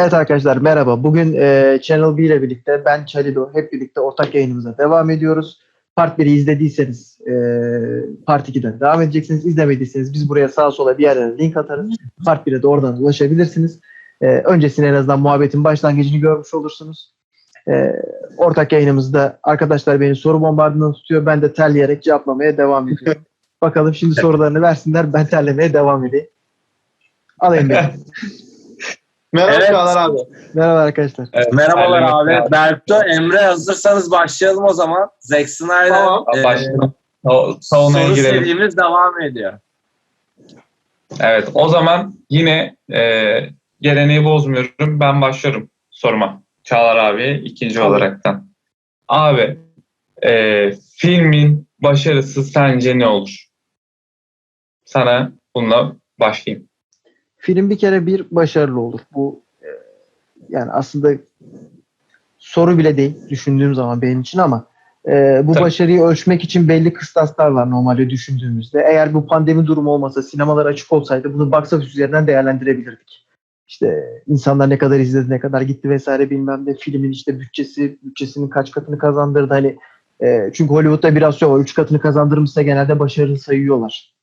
Evet arkadaşlar merhaba. Bugün e, Channel B ile birlikte ben Çalido hep birlikte ortak yayınımıza devam ediyoruz. Part 1'i izlediyseniz e, Part 2'den devam edeceksiniz. İzlemediyseniz biz buraya sağa sola bir yerlere link atarız. Part 1'e de oradan ulaşabilirsiniz. E, öncesinde en azından muhabbetin başlangıcını görmüş olursunuz. E, ortak yayınımızda arkadaşlar beni soru bombardından tutuyor. Ben de terleyerek cevaplamaya devam ediyorum. Bakalım şimdi sorularını versinler. Ben terlemeye devam edeyim. Alayım beni. Merhaba Evet. Çağlar abi. Merhaba arkadaşlar. Evet, merhabalar Merhaba. abi. Berkto, Emre hazırsanız başlayalım o zaman. Zack Snyder Tamam. e, Başlayalım. Savunmaya soru girelim. serimiz devam ediyor. Evet o zaman yine e, geleneği bozmuyorum. Ben başlıyorum soruma. Çağlar abi ikinci Tamam. olaraktan. Abi e, filmin başarısı sence ne olur? Sana bununla başlayayım. Film bir kere bir başarılı olur. Bu e, yani aslında soru bile değil düşündüğüm zaman benim için ama e, bu Tabii. başarıyı ölçmek için belli kıstaslar var normalde düşündüğümüzde. Eğer bu pandemi durumu olmasa, sinemalar açık olsaydı bunu box office üzerinden değerlendirebilirdik. İşte insanlar ne kadar izledi, ne kadar gitti vesaire bilmem ne. Filmin işte bütçesi, bütçesinin kaç katını kazandırdı. Hani e, çünkü Hollywood'da biraz şey var. Üç katını kazandırmışsa genelde başarılı sayıyorlar.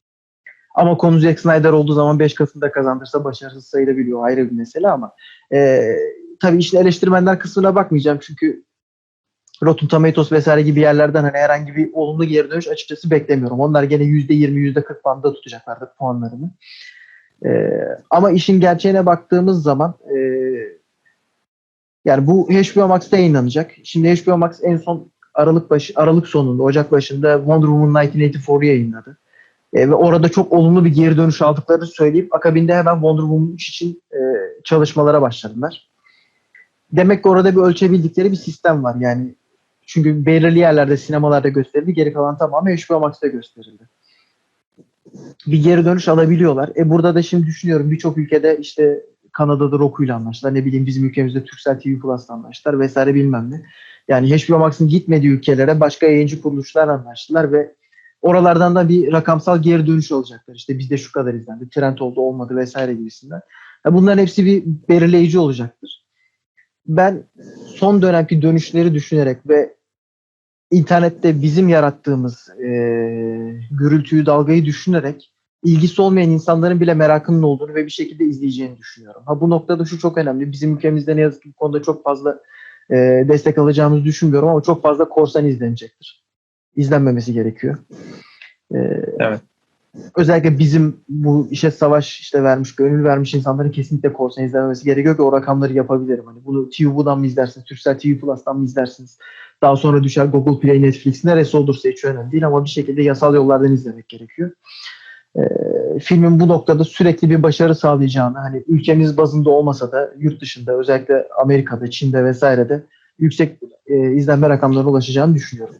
Ama konu Zack Snyder olduğu zaman 5 katını da kazandırsa başarısız sayılabiliyor. Ayrı bir mesele ama e, tabii işin eleştirmenler kısmına bakmayacağım. Çünkü Rotten Tomatoes vesaire gibi yerlerden hani herhangi bir olumlu geri dönüş açıkçası beklemiyorum. Onlar gene %20, %40 bandında tutacaklardır puanlarını. E, ama işin gerçeğine baktığımız zaman e, yani bu HBO Max'ta yayınlanacak. Şimdi HBO Max en son Aralık başı, Aralık sonunda, Ocak başında Wonder Woman 1984'u yayınladı. E, ve orada çok olumlu bir geri dönüş aldıklarını söyleyip akabinde hemen Wonder Woman 3 için e, çalışmalara başladılar. Demek ki orada bir ölçebildikleri bir sistem var yani. Çünkü belirli yerlerde sinemalarda gösterildi, geri kalan tamamı HBO Max'ta gösterildi. Bir geri dönüş alabiliyorlar. E burada da şimdi düşünüyorum birçok ülkede işte Kanada'da Roku'yla anlaştılar. Ne bileyim bizim ülkemizde Turkcell TV Plus'la anlaştılar vesaire bilmem ne. Yani HBO Max'ın gitmediği ülkelere başka yayıncı kuruluşlar anlaştılar ve oralardan da bir rakamsal geri dönüş olacaklar. İşte bizde şu kadar izlendi, trend oldu olmadı vesaire gibisinden. Bunların hepsi bir belirleyici olacaktır. Ben son dönemki dönüşleri düşünerek ve internette bizim yarattığımız e, gürültüyü, dalgayı düşünerek ilgisi olmayan insanların bile merakının olduğunu ve bir şekilde izleyeceğini düşünüyorum. Ha bu noktada şu çok önemli. Bizim ülkemizde ne yazık ki bu konuda çok fazla e, destek alacağımızı düşünmüyorum ama çok fazla korsan izlenecektir. İzlenmemesi gerekiyor. E, Evet. Özellikle bizim bu işe savaş işte vermiş, gönül vermiş insanların kesinlikle korsan izlememesi gerekiyor ki o rakamları yapabilirim. Hani bunu TV'den mi izlersiniz, Turkcell TV Plus'tan mı izlersiniz? Daha sonra düşer Google Play, Netflix neresi olursa hiç önemli değil ama bir şekilde yasal yollardan izlemek gerekiyor. Ee, filmin bu noktada sürekli bir başarı sağlayacağını hani ülkemiz bazında olmasa da yurt dışında özellikle Amerika'da, Çin'de vesairede yüksek e, izlenme rakamlarına ulaşacağını düşünüyorum.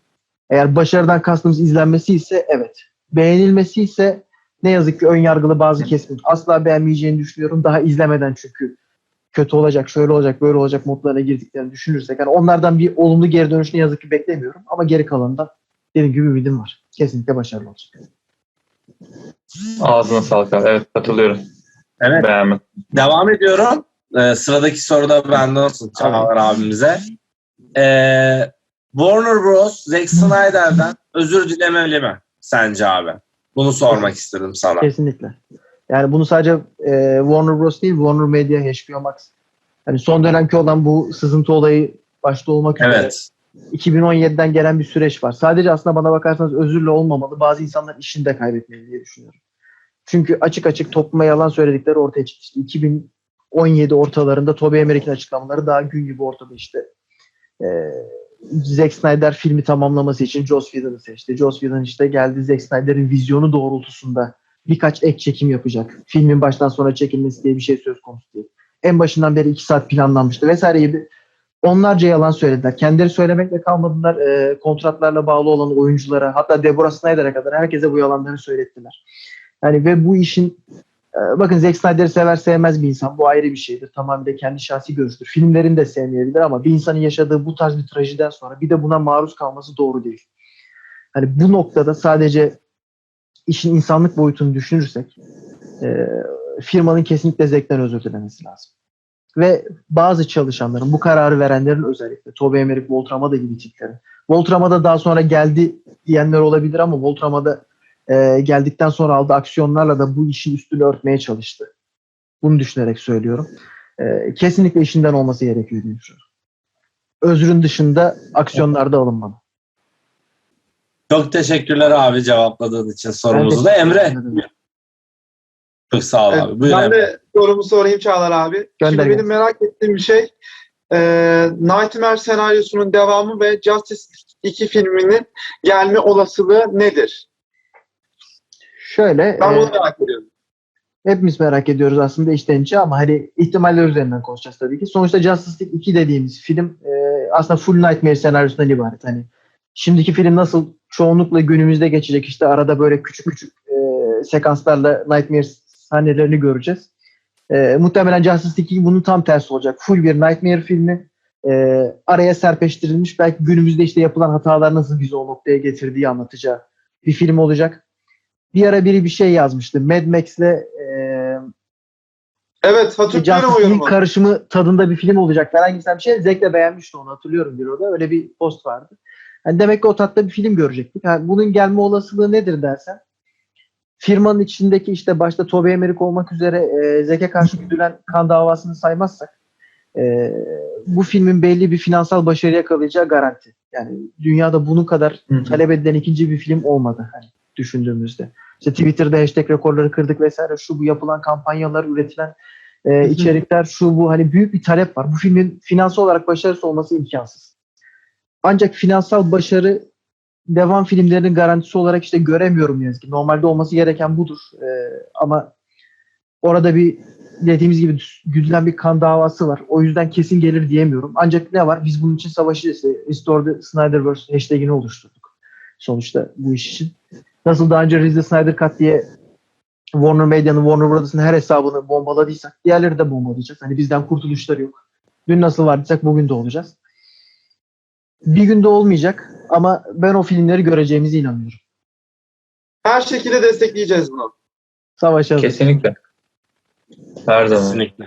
Eğer başarıdan kastımız izlenmesi ise evet. Beğenilmesi ise ne yazık ki ön yargılı bazı kesimin asla beğenmeyeceğini düşünüyorum. Daha izlemeden çünkü kötü olacak, şöyle olacak, böyle olacak modlarına girdiklerini düşünürsek. Yani onlardan bir olumlu geri dönüş ne yazık ki beklemiyorum. Ama geri kalanında dediğim gibi ümidim var. Kesinlikle başarılı olacak. Ağzına sağlık abi. Evet katılıyorum. Evet. Beğenmedim. Devam ediyorum. Ee, sıradaki soru da benden olsun Çağlar abimize. Ee, Warner Bros. Zack Snyder'den özür dilemeli mi sence abi? Bunu sormak istedim sana. Kesinlikle. Yani bunu sadece e, Warner Bros. değil, Warner Media, HBO Max. Yani son dönemki olan bu sızıntı olayı başta olmak üzere Evet. 2017'den gelen bir süreç var. Sadece aslında bana bakarsanız özürle olmamalı. Bazı insanlar işini de kaybetmeli diye düşünüyorum. Çünkü açık açık topluma yalan söyledikleri ortaya çıktı. İşte 2017 ortalarında Tobey Emmerich açıklamaları daha gün gibi ortada işte. Ee, Zack Snyder filmi tamamlaması için Joss Whedon'ı seçti. Joss Whedon işte geldi Zack Snyder'in vizyonu doğrultusunda birkaç ek çekim yapacak. Filmin baştan sona çekilmesi diye bir şey söz konusu değil. En başından beri iki saat planlanmıştı vesaire gibi onlarca yalan söylediler. Kendileri söylemekle kalmadılar. E, kontratlarla bağlı olan oyunculara hatta Deborah Snyder'a kadar herkese bu yalanları söylettiler. Yani ve bu işin bakın Zack Snyder'i sever sevmez bir insan. Bu ayrı bir şeydir. Tamamıyla kendi şahsi görüştür. Filmlerini de sevmeyebilir ama bir insanın yaşadığı bu tarz bir trajediden sonra bir de buna maruz kalması doğru değil. Hani bu noktada sadece işin insanlık boyutunu düşünürsek e, firmanın kesinlikle Zack'ten özür dilemesi lazım. ve bazı çalışanların, bu kararı verenlerin özellikle Toby Emmerich, Walter Amada gibi tiplerin. Walter Amada daha sonra geldi diyenler olabilir ama Walter Amada e, geldikten sonra aldığı aksiyonlarla da bu işin üstünü örtmeye çalıştı. Bunu düşünerek söylüyorum. E, kesinlikle işinden olması gerekiyor diye düşünüyorum. Özrün dışında aksiyonlarda alınmalı. Çok teşekkürler abi cevapladığın için sorumuzu da. Emre çok sağ ol Evet, abi. Buyur ben Emre. de sorumu sorayım Çağlar abi. Gönder Şimdi benim merak ettiğim bir şey e, Nightmare senaryosunun devamı ve Justice 2 filminin gelme olasılığı nedir? Şöyle Ben e, bunu merak ediyorum. hepimiz merak ediyoruz aslında içten içe ama hani ihtimaller üzerinden konuşacağız tabii ki. Sonuçta Justice League 2 dediğimiz film e, aslında full Nightmare senaryosundan ibaret. Hani şimdiki film nasıl çoğunlukla günümüzde geçecek işte arada böyle küçük küçük e, sekanslarla Nightmare sahnelerini göreceğiz. E, muhtemelen Justice League 2 bunun tam tersi olacak. Full bir Nightmare filmi. E, araya serpeştirilmiş belki günümüzde işte yapılan hatalar nasıl bizi o noktaya getirdiği anlatacağı bir film olacak. Bir ara biri bir şey yazmıştı. Mad Max'le e, Evet hatırlıyorum o yorumu. karışımı tadında bir film olacak falan gibi bir şey. Zek'le beğenmişti onu hatırlıyorum bir orada. Öyle bir post vardı. Yani demek ki o tatta bir film görecektik. Yani bunun gelme olasılığı nedir dersen firmanın içindeki işte başta Toby Emmerich olmak üzere e, Zek'e karşı güdülen kan davasını saymazsak e, bu filmin belli bir finansal başarı yakalayacağı garanti. Yani dünyada bunun kadar talep edilen ikinci bir film olmadı hani düşündüğümüzde. İşte Twitter'da hashtag rekorları kırdık vesaire şu bu yapılan kampanyalar, üretilen e, içerikler şu bu hani büyük bir talep var. Bu filmin finansal olarak başarısı olması imkansız. Ancak finansal başarı devam filmlerinin garantisi olarak işte göremiyorum yazık ki. Normalde olması gereken budur. E, ama orada bir dediğimiz gibi güdülen bir kan davası var. O yüzden kesin gelir diyemiyorum. Ancak ne var? Biz bunun için savaşacağız. İşte Restore the Snyderverse hashtagini oluşturduk. Sonuçta bu iş için. Nasıl daha önce Ridley Snyder Cut diye Warner Media'nın, Warner Brothers'ın her hesabını bombaladıysak diğerleri de bombalayacağız. Hani bizden kurtuluşları yok. Dün nasıl vardıysak bugün de olacağız. Bir günde olmayacak ama ben o filmleri göreceğimize inanıyorum. Her şekilde destekleyeceğiz bunu. Savaşacağız. Kesinlikle. Her zaman. Kesinlikle.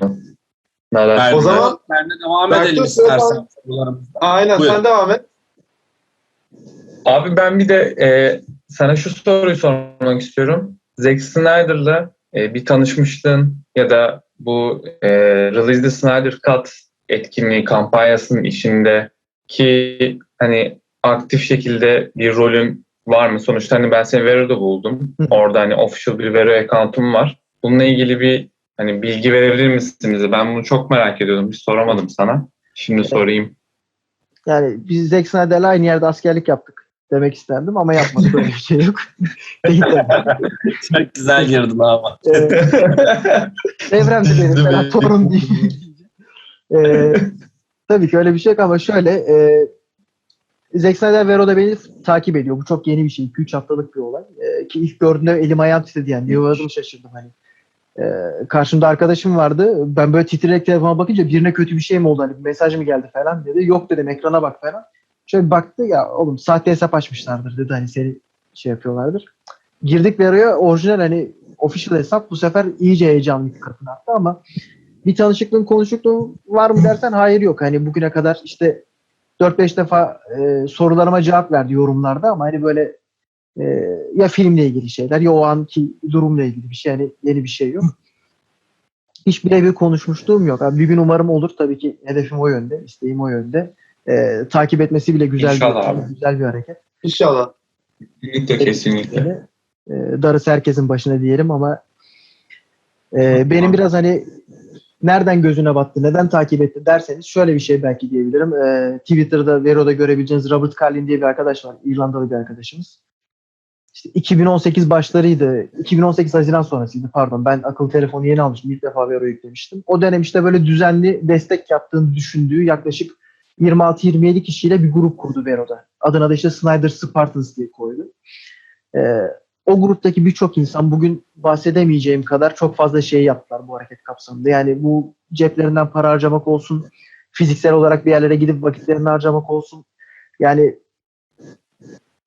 Neler? Ben O zaman- ben de devam Belki edelim istersen. Aynen Buyur. sen devam et. Abi ben bir de e, sana şu soruyu sormak istiyorum. Zack Snyder'la e, bir tanışmıştın ya da bu e, Release the Snyder Cut etkinliği kampanyasının içinde ki hani aktif şekilde bir rolün var mı? Sonuçta hani ben seni Vero'da buldum. Hı. Orada hani official bir Vero account'um var. Bununla ilgili bir hani bilgi verebilir misin bize? Ben bunu çok merak ediyordum. Hiç soramadım sana. Şimdi sorayım. Yani biz Zack Snyder'la aynı yerde askerlik yaptık demek isterdim ama yapmadık öyle bir şey yok. Çok güzel girdin ama. Ee, Devremdi benim falan torun değil. Ee, tabii ki öyle bir şey yok ama şöyle e, Zack Snyder Vero'da beni takip ediyor. Bu çok yeni bir şey. 2-3 haftalık bir olay. Ee, ki ilk gördüğümde elim ayağım titredi yani. Uğradım şaşırdım hani. Ee, karşımda arkadaşım vardı. Ben böyle titreyerek telefona bakınca birine kötü bir şey mi oldu? Hani bir mesaj mı geldi falan dedi. Yok dedim ekrana bak falan. Şöyle bir baktı ya oğlum sahte hesap açmışlardır dedi. Hani seni şey yapıyorlardır. Girdik Vero'ya orijinal hani official hesap bu sefer iyice heyecanlı bir katın arttı ama bir tanışıklığın konuşukluğun var mı dersen hayır yok. Hani bugüne kadar işte 4-5 defa e, sorularıma cevap verdi yorumlarda ama hani böyle e, ya filmle ilgili şeyler ya o anki durumla ilgili bir şey. Yani yeni bir şey yok. Hiç birebir konuşmuşluğum yok. Abi bir gün umarım olur. Tabii ki hedefim o yönde. isteğim o yönde. E, takip etmesi bile güzel İnşallah bir, abi. güzel bir hareket. İnşallah. Kesinlikle kesinlikle. E, darısı herkesin başına diyelim ama e, benim biraz hani nereden gözüne battı, neden takip etti derseniz şöyle bir şey belki diyebilirim. E, Twitter'da, Vero'da görebileceğiniz Robert Carlin diye bir arkadaş var. İrlandalı bir arkadaşımız. İşte 2018 başlarıydı. 2018 Haziran sonrasıydı pardon. Ben akıllı telefonu yeni almıştım. İlk defa Vero yüklemiştim. O dönem işte böyle düzenli destek yaptığını düşündüğü yaklaşık 26-27 kişiyle bir grup kurdu Vero'da. Adına da işte Snyder Spartans diye koydu. Ee, o gruptaki birçok insan bugün bahsedemeyeceğim kadar çok fazla şey yaptılar bu hareket kapsamında. Yani bu ceplerinden para harcamak olsun, fiziksel olarak bir yerlere gidip vakitlerini harcamak olsun. Yani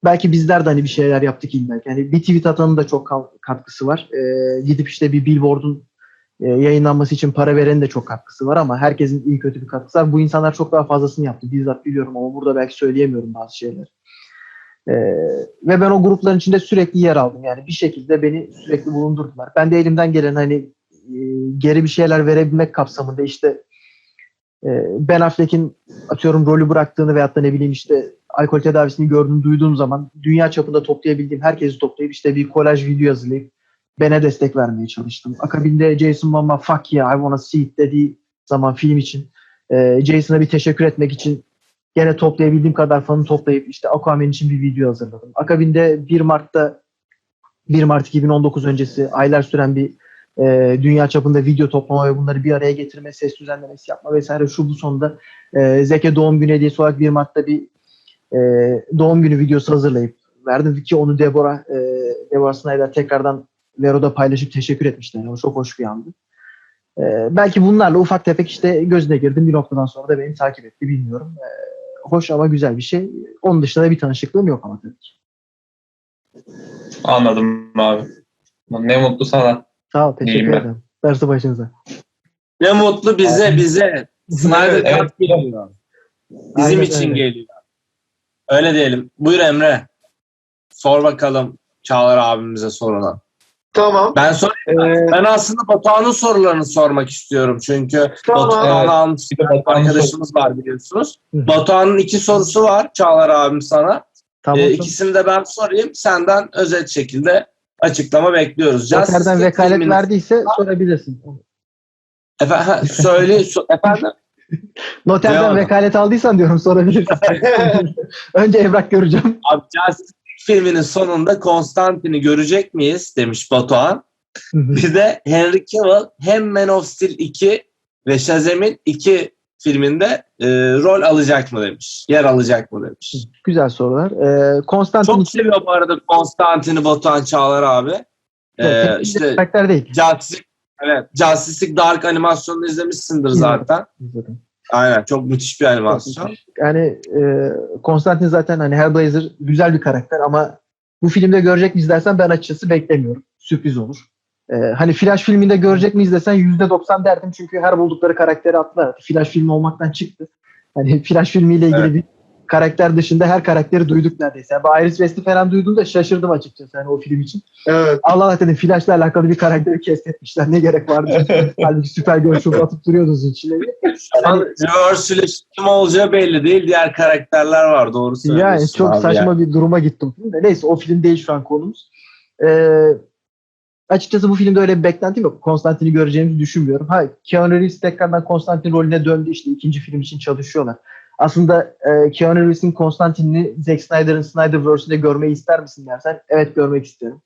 belki bizler de hani bir şeyler yaptık illa. Yani bir tweet atanın da çok katkısı var. Ee, gidip işte bir billboard'un e, yayınlanması için para verenin de çok katkısı var ama herkesin iyi kötü bir katkısı var. Bu insanlar çok daha fazlasını yaptı. Bizzat biliyorum ama burada belki söyleyemiyorum bazı şeyler. E, ve ben o grupların içinde sürekli yer aldım. Yani bir şekilde beni sürekli bulundurdular. Ben de elimden gelen hani e, geri bir şeyler verebilmek kapsamında işte e, Ben Affleck'in atıyorum rolü bıraktığını veyahut da ne bileyim işte alkol tedavisini gördüğüm, duyduğum zaman dünya çapında toplayabildiğim herkesi toplayıp işte bir kolaj video hazırlayıp Ben'e destek vermeye çalıştım. Akabinde Jason Momoa fuck yeah I wanna see it dediği zaman film için e, Jason'a bir teşekkür etmek için gene toplayabildiğim kadar fanı toplayıp işte Aquaman için bir video hazırladım. Akabinde 1 Mart'ta 1 Mart 2019 öncesi aylar süren bir e, dünya çapında video toplama ve bunları bir araya getirme, ses düzenlemesi yapma vesaire şu bu sonunda e, Zeke doğum günü hediyesi olarak 1 Mart'ta bir e, doğum günü videosu hazırlayıp verdim ki onu Deborah, e, Deborah Snyder tekrardan Vero'da paylaşıp teşekkür etmişler. O çok hoş bir andı. E, belki bunlarla ufak tefek işte gözüne girdim. Bir noktadan sonra da beni takip etti bilmiyorum. E, hoş ama güzel bir şey. Onun dışında da bir tanışıklığım yok ama tabii ki. Anladım abi. Ne mutlu sana. Sağ ol, teşekkür ben. ederim. Darısı başınıza. Ne mutlu bize bize. Snyder Evet. Geliyor. Bizim Aynen için öyle. geliyor. Öyle diyelim. Buyur Emre. Sor bakalım Çağlar abimize soruna. Tamam. Ben sor Ee, ben aslında Batuhan'ın sorularını sormak istiyorum. Çünkü Tamam. Almış Bir de Batuhan'ın arkadaşımız var biliyorsunuz. Batuhan'ın iki sorusu var Çağlar abim sana. Tamam. Ee, ikisini de ben sorayım. Senden özet şekilde açıklama bekliyoruz. Noterden Justice vekalet filminin- verdiyse sorabilirsin. Efendim, söyle, so- efendim. Noterden vekalet aldıysan diyorum sorabilirsin. Önce evrak göreceğim. Abi Justice filminin sonunda Konstantin'i görecek miyiz demiş Batuhan. Bir de Henry Cavill hem Man of Steel 2 ve Shazam'in 2 filminde e, rol alacak mı demiş. Yer alacak mı demiş. Güzel sorular. Ee, Konstantin Çok seviyor bu arada Konstantin'i Batuhan Çağlar abi. Ee, işte karakter değil. Justice, evet, Justice Dark animasyonunu izlemişsindir zaten. Zaten. Aynen çok müthiş bir animasyon. Yani e, Konstantin zaten hani Hellblazer güzel bir karakter ama bu filmde görecek miyiz dersen ben açıkçası beklemiyorum. Sürpriz olur. E, hani Flash filminde görecek miyiz desen %90 derdim çünkü her buldukları karakteri attılar. Flash filmi olmaktan çıktı. Hani Flash filmiyle ilgili Evet. bir karakter dışında her karakteri duyduk neredeyse. Yani Iris West'i falan duyduğumda şaşırdım açıkçası hani o film için. evet. Allah Allah dedim Flash'la alakalı bir karakteri kestetmişler. Ne gerek vardı? Halbuki süper görüşü atıp duruyordunuz içine. Şu an Reverse Flash kim olacağı belli değil. Diğer karakterler var. Doğru söylüyorsun. Yani çok saçma ya. bir duruma gittim. Neyse o film değil şu an konumuz. Ee, açıkçası bu filmde öyle bir beklentim yok. Konstantin'i göreceğimizi düşünmüyorum. Ha Keanu Reeves tekrardan Konstantin rolüne döndü işte ikinci film için çalışıyorlar. Aslında e, Keanu Reeves'in Konstantin'i Zack Snyder'ın Snyderverse'ünde görmeyi ister misin dersen evet görmek isterim.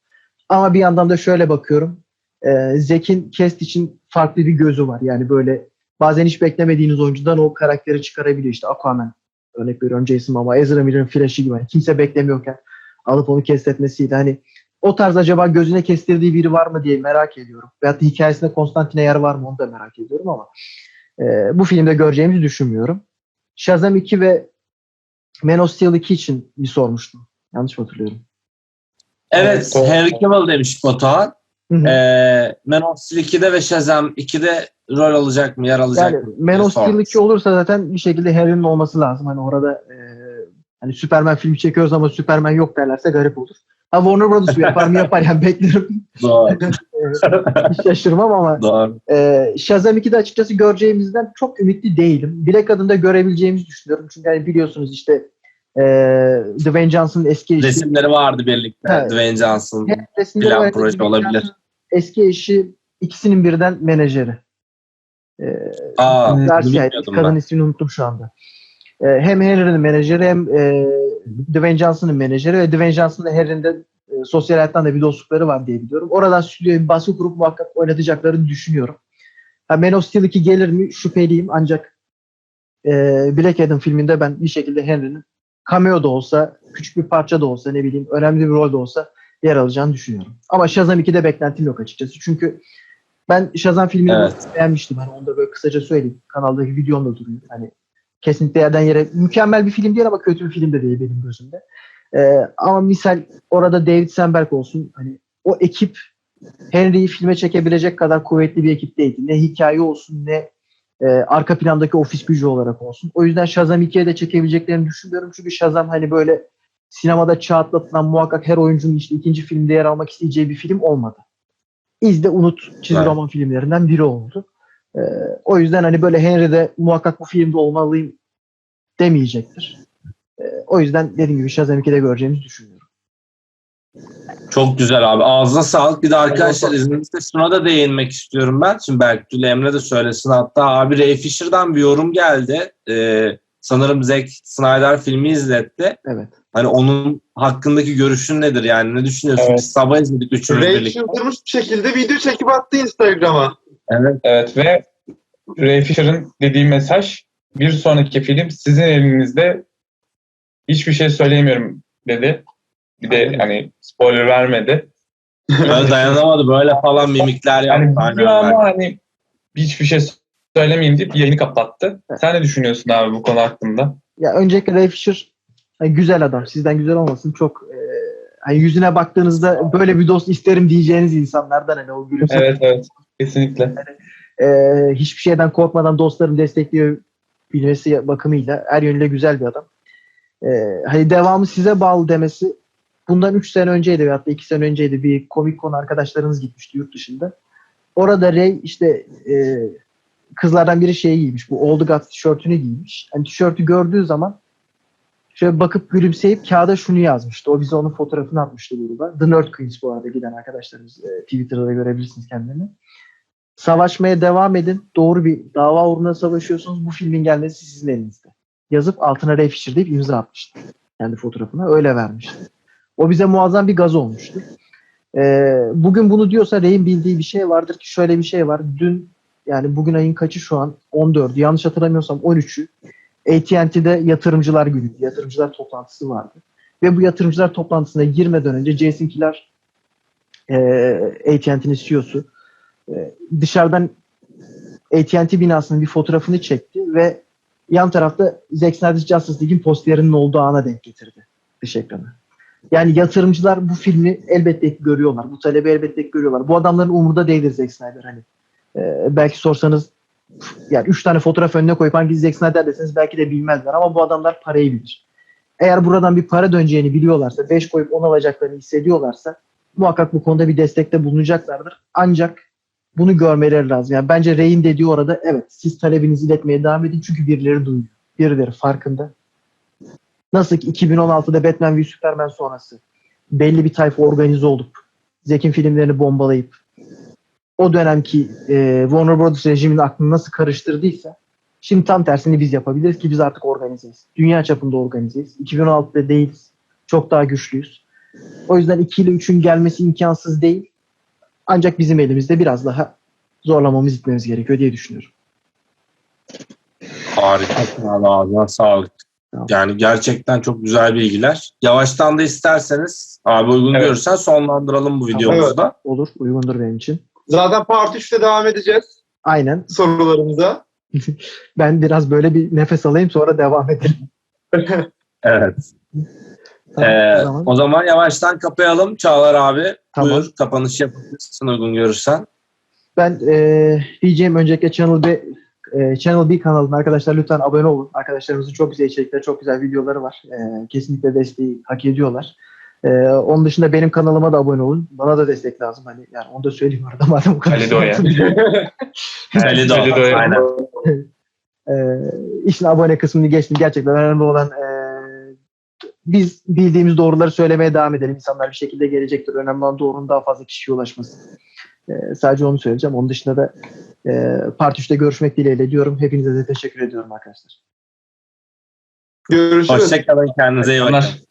Ama bir yandan da şöyle bakıyorum. E, Zack'in cast için farklı bir gözü var. Yani böyle bazen hiç beklemediğiniz oyuncudan o karakteri çıkarabiliyor. İşte Aquaman örnek veriyorum Jason Momoa, Ezra Miller'ın Flash'ı gibi. Hani kimse beklemiyorken alıp onu kestetmesiyle hani o tarz acaba gözüne kestirdiği biri var mı diye merak ediyorum. Veyahut da hikayesinde Konstantin'e yer var mı onu da merak ediyorum ama e, bu filmde göreceğimizi düşünmüyorum. Shazam 2 ve Man of Steel 2 için bir sormuştum. Yanlış mı hatırlıyorum? Evet, Evet, Henry Cavill demiş Batuhan. Ee, Man of Steel 2'de ve Shazam 2'de rol alacak mı, yer alacak Yani mı? Man of Steel sormuş. 2 olursa zaten bir şekilde Henry'nin olması lazım. Hani orada e, hani Superman filmi çekiyoruz ama Superman yok derlerse garip olur. Ha Warner Brothers yapar mı yapar yani beklerim. Doğru, E, hiç şaşırmam ama doğru. e, Shazam 2'de açıkçası göreceğimizden çok ümitli değilim. Black Adam'da görebileceğimizi düşünüyorum. Çünkü hani biliyorsunuz işte e, Dwayne Johnson'ın eski eşi. Resimleri vardı birlikte. Evet. Dwayne Johnson. Resimleri plan proje olabilir. Eski eşi ikisinin birden menajeri. E, Aa, kadın ben. ismini unuttum şu anda. Ee, hem Henry'nin menajeri hem e, Dwayne Johnson'ın menajeri ve Dwayne Johnson'la Henry'nin de e, sosyal hayattan da bir dostlukları var diye biliyorum. Oradan stüdyoya bir baskı kurup muhakkak oynatacaklarını düşünüyorum. Ha, Man of Steel 2 gelir mi şüpheliyim ancak e, Black Adam filminde ben bir şekilde Henry'nin cameo da olsa, küçük bir parça da olsa, ne bileyim önemli bir rol de olsa yer alacağını düşünüyorum. Ama Shazam 2'de beklentim yok açıkçası. Çünkü ben Shazam filmini Evet. beğenmiştim. Hani onu da böyle kısaca söyleyeyim. Kanaldaki videomda duruyor. Hani kesinlikle yerden yere mükemmel bir film değil ama kötü bir film de değil benim gözümde. Ee, ama misal orada David Sandberg olsun hani o ekip Henry'yi filme çekebilecek kadar kuvvetli bir ekip değildi. Ne hikaye olsun ne e, arka plandaki ofis gücü olarak olsun. O yüzden Shazam 2'ye de çekebileceklerini düşünmüyorum. Çünkü Shazam hani böyle sinemada çağ atlatılan muhakkak her oyuncunun işte ikinci filmde yer almak isteyeceği bir film olmadı. İzle unut çizgi Evet. roman filmlerinden biri oldu. E, o yüzden hani böyle Henry de muhakkak bu filmde olmalıyım demeyecektir. E, o yüzden dediğim gibi Shazam 2'de göreceğimizi düşünüyorum. Çok güzel abi. Ağzına sağlık. Bir de arkadaşlar izninizle şuna da değinmek istiyorum ben. Şimdi Berkül Emre de söylesin. Hatta abi Ray Fisher'dan bir yorum geldi. Ee, sanırım Zack Snyder filmi izletti. Evet. Hani onun hakkındaki görüşün nedir yani? Ne düşünüyorsun? Evet. Biz sabah izledik üçümüz Ray birlikte. çıldırmış bir şekilde video çekip attı Instagram'a. Evet. Evet ve Ray Fisher'ın dediği mesaj bir sonraki film sizin elinizde hiçbir şey söyleyemiyorum dedi. Bir de hani spoiler vermedi. Böyle dayanamadı. Böyle falan mimikler yaptı. Yani Aynen ama hani hiçbir şey söylemeyeyim deyip yayını kapattı. Sen ne düşünüyorsun abi bu konu hakkında? Ya öncelikle Ray Fisher hani güzel adam. Sizden güzel olmasın. Çok e, hani yüzüne baktığınızda böyle bir dost isterim diyeceğiniz insanlardan hani o gülümseme. Evet evet kesinlikle. E, hiçbir şeyden korkmadan dostlarını destekliyor bilmesi bakımıyla her yönüyle güzel bir adam. E, hani devamı size bağlı demesi bundan 3 sene önceydi veyahut da 2 sene önceydi bir Comic Con arkadaşlarınız gitmişti yurt dışında. Orada Ray işte e, kızlardan biri şeyi giymiş. Bu Old God tişörtünü giymiş. Hani tişörtü gördüğü zaman şöyle bakıp gülümseyip kağıda şunu yazmıştı. O bize onun fotoğrafını atmıştı gruba. The Nerd Queens bu arada giden arkadaşlarımız. E, Twitter'da da görebilirsiniz kendilerini. Savaşmaya devam edin. Doğru bir dava uğruna savaşıyorsunuz. Bu filmin gelmesi sizin elinizde. Yazıp altına Ray Fisher deyip imza atmıştı. Kendi fotoğrafına öyle vermişti. O bize muazzam bir gaz olmuştu. Ee, bugün bunu diyorsa Ray'in bildiği bir şey vardır ki şöyle bir şey var. Dün yani bugün ayın kaçı şu an? 14. Yanlış hatırlamıyorsam 13'ü. AT&T'de yatırımcılar günü, yatırımcılar toplantısı vardı. Ve bu yatırımcılar toplantısına girmeden önce Jason Kilar e, AT&T'nin CEO'su e, dışarıdan AT&T binasının bir fotoğrafını çekti ve yan tarafta Zack Snyder's Justice League'in posterinin olduğu ana denk getirdi dış ekrana. Yani yatırımcılar bu filmi elbette ki görüyorlar. Bu talebi elbette ki görüyorlar. Bu adamların umurda değildir Zack Snyder. Hani e, belki sorsanız yani üç tane fotoğraf önüne koyup hangisi Zack Snyder deseniz belki de bilmezler ama bu adamlar parayı bilir. Eğer buradan bir para döneceğini biliyorlarsa, 5 koyup 10 alacaklarını hissediyorlarsa muhakkak bu konuda bir destekte bulunacaklardır. Ancak bunu görmeleri lazım. Yani bence Ray'in dediği orada evet siz talebinizi iletmeye devam edin çünkü birileri duyuyor. Birileri farkında. Nasıl ki 2016'da Batman v Superman sonrası belli bir tayfa organize olup Zack'in filmlerini bombalayıp o dönemki e, Warner Brothers rejiminin aklını nasıl karıştırdıysa şimdi tam tersini biz yapabiliriz ki biz artık organizeyiz. Dünya çapında organizeyiz. 2016'da değiliz. Çok daha güçlüyüz. O yüzden 2 ile 3'ün gelmesi imkansız değil. Ancak bizim elimizde biraz daha zorlamamız gitmemiz gerekiyor diye düşünüyorum. Harika. Abi, Ağzına sağlık. Tamam. Yani gerçekten çok güzel bilgiler. Yavaştan da isterseniz abi uygun Evet. görürsen sonlandıralım bu videomuzu da. Olur, uygundur benim için. Zaten Part 3'te devam edeceğiz Aynen. sorularımıza. Ben biraz böyle bir nefes alayım sonra devam edelim. Evet. Tamam, Ee, o zaman. o zaman yavaştan kapayalım. Çağlar abi Tamam. buyur kapanış yapabilirsin uygun görürsen. Ben e, diyeceğim öncelikle Channel B, e, Channel B kanalına arkadaşlar lütfen abone olun. Arkadaşlarımızın çok güzel içerikleri, çok güzel videoları var. E, kesinlikle desteği hak ediyorlar. E, onun dışında benim kanalıma da abone olun. Bana da destek lazım. Hani yani onu da söyleyeyim arada madem bu kadar. Ali. Ali Doğan, Ali Doğan. aynen. e, işin abone kısmını geçtim. Gerçekten önemli olan e, biz bildiğimiz doğruları söylemeye devam edelim. İnsanlar bir şekilde gelecektir. Önemli olan doğrunun daha fazla kişiye ulaşması. E, sadece onu söyleyeceğim. Onun dışında da e, Part 3'te görüşmek dileğiyle diyorum. Hepinize de teşekkür ediyorum arkadaşlar. Görüşürüz. Hoşçakalın kendinize iyi bakın.